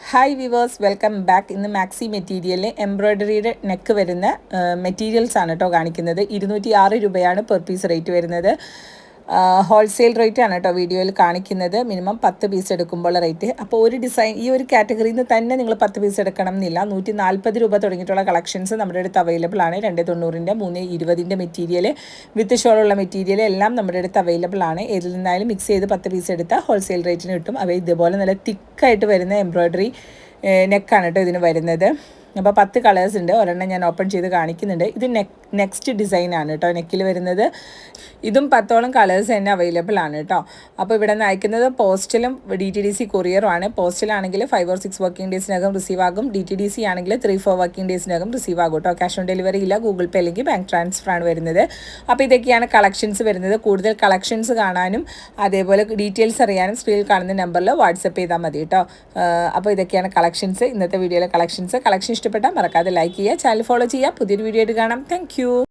Hi viewers welcome back ഇന്ന് maxi മെറ്റീരിയലിൽ എംബ്രോയ്ഡറിയുടെ നെക്ക് വരുന്ന മെറ്റീരിയൽസ് ആണ് കേട്ടോ കാണിക്കുന്നത്. ഇരുന്നൂറ്റി ആറ് രൂപയാണ് പെർ പീസ് റേറ്റ് വരുന്നത്. ഹോൾസെയിൽ റേറ്റ് ആണ് കേട്ടോ വീഡിയോയിൽ കാണിക്കുന്നത്. മിനിമം പത്ത് പീസ് എടുക്കുമ്പോൾ റേറ്റ് അപ്പോൾ ഒരു ഡിസൈൻ ഈ ഒരു കാറ്റഗറിയിൽ നിന്ന് തന്നെ നിങ്ങൾ പത്ത് പീസ് എടുക്കണം എന്നില്ല. നൂറ്റി നാൽപ്പത് രൂപ തുടങ്ങിയിട്ടുള്ള കളക്ഷൻസ് നമ്മുടെ അടുത്ത് അവൈലബിൾ ആണ്. രണ്ട് തൊണ്ണൂറിന്റെ മൂന്ന് ഇരുപതിന്റെ മെറ്റീരിയൽ വിത്ത് ഷോളുള്ള മെറ്റീരിയൽ എല്ലാം നമ്മുടെ അടുത്ത് അവൈലബിൾ ആണ്. ഏതിൽ നിന്നായാലും മിക്സ് ചെയ്ത് പത്ത് പീസ് എടുത്താൽ ഹോൾസെയിൽ റേറ്റിന് കിട്ടും. അവ ഇതുപോലെ നല്ല തിക്കായിട്ട് വരുന്ന എംബ്രോയ്ഡറി നെക്കാണ് കേട്ടോ ഇതിന് വരുന്നത്. അപ്പോൾ പത്ത് കളേഴ്സ് ഉണ്ട്. ഒരെണ്ണം ഞാൻ ഓപ്പൺ ചെയ്ത് കാണിക്കുന്നുണ്ട്. ഇത് നെക്സ്റ്റ് ഡിസൈൻ ആണ് കേട്ടോ. നെക്കിൽ വരുന്നത് ഇതും പത്തോളം കളേഴ്സ് തന്നെ അവൈലബിൾ ആണ് കേട്ടോ. അപ്പോൾ ഇവിടെ നിന്ന് അയക്കുന്നത് പോസ്റ്റലും ഡി ടി ഡി സി കൊറിയറും ആണ്. പോസ്റ്റലാണെങ്കിൽ ഫൈവ് ഓർ സിക്സ് വർക്കിംഗ് ഡേയ്സിനകം റിസീവ് ആകും. ഡി ടി ഡി സി ആണെങ്കിൽ ത്രീ ഫോർ വർക്കിംഗ് ഡേയ്സിനകം റിസീവ് ആകും കേട്ടോ. ക്യാഷ് ഓൺ ഡെലിവറി ഇല്ല. ഗൂഗിൾ പേ അല്ലെങ്കിൽ ബാങ്ക് ട്രാൻസ്ഫർ ആണ് വരുന്നത്. അപ്പോൾ ഇതൊക്കെയാണ് കളക്ഷൻസ് വരുന്നത്. കൂടുതൽ കളക്ഷൻസ് കാണാനും അതേപോലെ ഡീറ്റെയിൽസ് അറിയാനും സ്ക്രീനിൽ കാണുന്ന നമ്പറിൽ വാട്സപ്പ് ചെയ്താൽ മതി കേട്ടോ. അപ്പോൾ ഇതൊക്കെയാണ് കളക്ഷൻസ് ഇന്നത്തെ വീഡിയോയിലെ കളക്ഷൻസ് കളക്ഷൻ ഇഷ്ടപ്പെട്ടാൽ മറക്കാതെ ലൈക്ക് ചെയ്യുക ചാനൽ ഫോളോ ചെയ്യുക. പുതിയൊരു വീഡിയോ ആയിട്ട് കാണാം. താങ്ക്